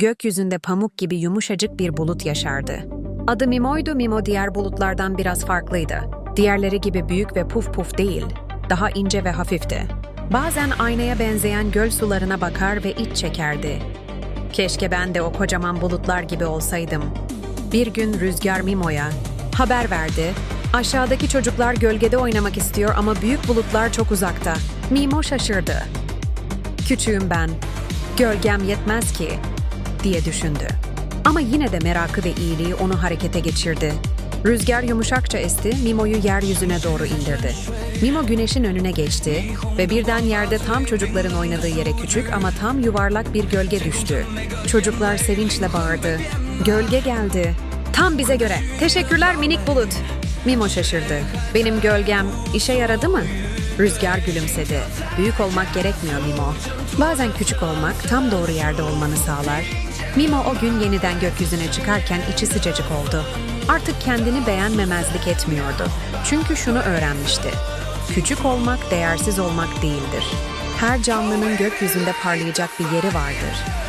gökyüzünde pamuk gibi yumuşacık bir bulut yaşardı. Adı Mimo'ydu, Mimo diğer bulutlardan biraz farklıydı. Diğerleri gibi büyük ve puf puf değil, daha ince ve hafifti. Bazen aynaya benzeyen göl sularına bakar ve iç çekerdi. Keşke ben de o kocaman bulutlar gibi olsaydım. Bir gün Rüzgar Mimo'ya haber verdi. Aşağıdaki çocuklar gölgede oynamak istiyor ama büyük bulutlar çok uzakta. Mimo şaşırdı. Küçüğüm ben. Gölgem yetmez ki diye düşündü. Ama yine de merakı ve iyiliği onu harekete geçirdi. Rüzgar yumuşakça esti, Mimo'yu yeryüzüne doğru indirdi. Mimo güneşin önüne geçti ve birden yerde tam çocukların oynadığı yere küçük ama tam yuvarlak bir gölge düştü. Çocuklar sevinçle bağırdı. Gölge geldi. Tam bize göre. Teşekkürler minik bulut. Mimo şaşırdı. Benim gölgem işe yaradı mı? Rüzgar gülümsedi. Büyük olmak gerekmiyor Mimo. Bazen küçük olmak tam doğru yerde olmanı sağlar. Mimo o gün yeniden gökyüzüne çıkarken içi sıcacık oldu. Artık kendini beğenmemezlik etmiyordu. Çünkü şunu öğrenmişti. Küçük olmak değersiz olmak değildir. Her canlının gökyüzünde parlayacak bir yeri vardır.